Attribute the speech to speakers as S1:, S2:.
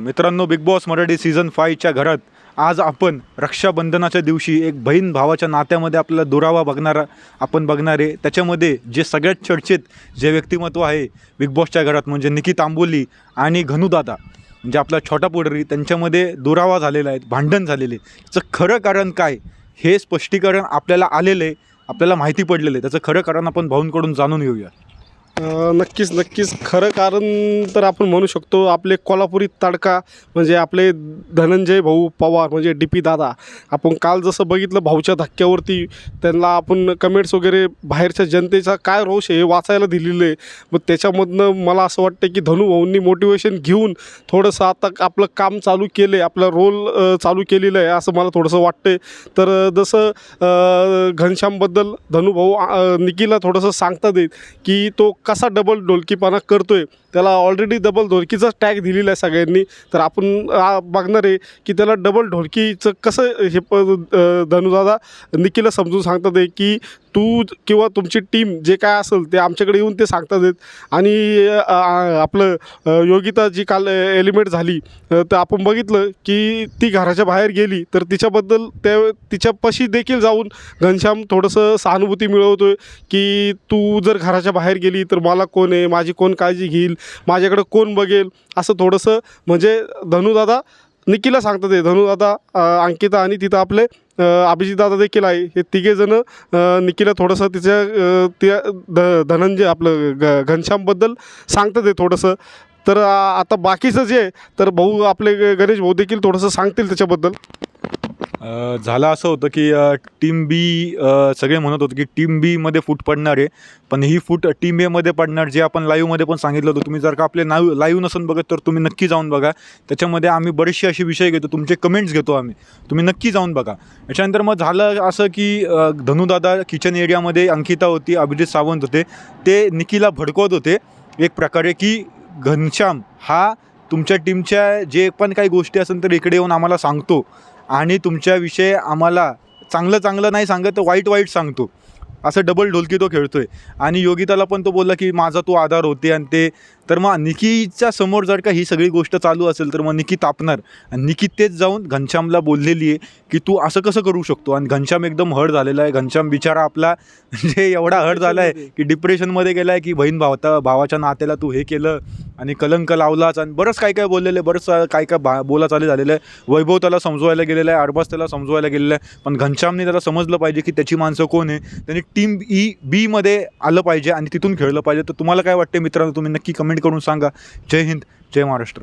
S1: मित्रांनो Bigg Boss Marathi season फायच्या घरात आज आपण रक्षाबंधनाच्या दिवशी एक बहीण भावाच्या नात्यामध्ये आपल्याला दुरावा बघणारा आपण बघणार आहे. त्याच्यामध्ये जे सगळ्यात चर्चेत जे व्यक्तिमत्व आहे बिग बॉसच्या घरात म्हणजे निकी तांबोली आणि घनुदादा म्हणजे आपला छोटा पुढारी त्यांच्यामध्ये दुरावा झालेला आहे भांडण झालेले त्याचं खरं कारण काय? हे स्पष्टीकरण आपल्याला आलेलं आहे आपल्याला माहिती पडलेलं आहे. त्याचं खरं कारण आपण भाऊंकडून जाणून घेऊया.
S2: नक्कीच नक्कीच. खरं कारण तर आपण म्हणू शकतो आपले कोल्हापुरी तडका म्हणजे आपले धनंजय भाऊ पवार म्हणजे डी पी दादा. आपण काल जसं बघितलं भाऊच्या धक्क्यावरती त्यांना आपण कमेंट्स वगैरे बाहेरच्या जनतेचा काय रोष आहे हे वाचायला दिलेलं आहे. मग त्याच्यामधनं मला असं वाटतं की धनु भाऊंनी मोटिवेशन घेऊन थोडंसं आता आपलं काम चालू केलं आहे आपला रोल चालू केलेलं आहे असं मला थोडंसं वाटतं तर जसं घनश्यामबद्दल धनुभाऊ निकीला थोडंसं सांगतात देत की तो कसा डबल ढोलकीपणा करतोय? त्याला ऑलरेडी डबल ढोलकीचा टॅग दिलेला आहे सगळ्यांनी. तर आपण बघणार आहे की त्याला डबल ढोलकीचं कसं हे प धनुदादा निखिलला समजून सांगतात आहे की तू किंवा तुमची टीम जे काय असेल ते आमच्याकडे येऊन ते सांगतात आहेत. आणि आपलं योगिता जी काल एलिमेंट झाली तर आपण बघितलं की ती घराच्या बाहेर गेली तर तिच्याबद्दल त्या तिच्यापाशी देखील जाऊन घनश्याम थोडंसं सहानुभूती मिळवतो आहे की तू जर घराच्या बाहेर गेली तर मला कोण आहे माझी कोण काळजी घेईल माझ्याकडं कोण बघेल? असं थोडंसं म्हणजे धनुदादा निकीला सांगतात ते. धनुदादा अंकिता आणि तिथं आपले अभिजितदादा देखील आहे. हे तिघेजणं निकीला थोडंसं तिच्या त्या ध धनंजय आपलं ग घनश्यामबद्दल सांगतात ते थोडंसं. तर आता बाकीचं जे आहे, तर भाऊ आपले गणेश भाऊ देखील थोडंसं सांगतील त्याच्याबद्दल.
S1: झालं असं होतं की टीम बी सगळे म्हणत होते की टीम बीमध्ये फूट पडणार आहे. पण ही फूट टीम एमध्ये पडणार जे आपण लाईव्हमध्ये पण सांगितलं होतं. तुम्ही जर का आपले नाव लाईव्ह नसून बघत तर तुम्ही नक्की जाऊन बघा. त्याच्यामध्ये आम्ही बरेचसे असे विषय घेतो. तुमचे कमेंट्स घेतो आम्ही. तुम्ही नक्की जाऊन बघा. याच्यानंतर मग झालं असं की धनुदादा किचन एरियामध्ये अंकिता होती अभिजित सावंत होते. ते निकीला भडकवत होते. एक प्रकारे की घनश्याम हा तुमच्या टीमच्या जे पण काही गोष्टी असेल तर इकडे येऊन आम्हाला सांगतो. आणि तुमच्याविषयी आम्हाला चांगलं चांगलं नाही सांगत तर वाईट वाईट सांगतो. असं डबल ढोलकी तो खेळतो आहे आणि योगिताला पण तो बोलला की माझा तो आधार होते आणि ते तर मग निकीच्या समोर जर का ही सगळी गोष्ट चालू असेल तर मग निकी तापणार. आणि निकी तेच जाऊन घनश्यामला बोललेली आहे की तू असं कसं करू शकतो? आणि घनश्याम एकदम हर्ट झालेला आहे. घनश्याम बिचारा आपला म्हणजे एवढा हर्ट झाला आहे की डिप्रेशनमध्ये गेला आहे की बहीण भावता भावाच्या नात्याला तू हे केलं आणि कलंक लावलाच. आणि बरंच काय काय बोललेलं आहे बरंच काय काय बा बोला चालू झालेलं आहे. वैभव त्याला समजवायला गेलेलं आहे अरबाज त्याला समजवायला गेलेलं आहे. पण घनश्यामने त्याला समजलं पाहिजे की त्याची माणसं कोण आहे. त्यांनी टीम ई बीमध्ये आलं पाहिजे आणि तिथून खेळलं पाहिजे. तर तुम्हाला काय वाटते मित्रांनो? तुम्ही नक्की कमेंट करून सांगा. जय हिंद जय महाराष्ट्र.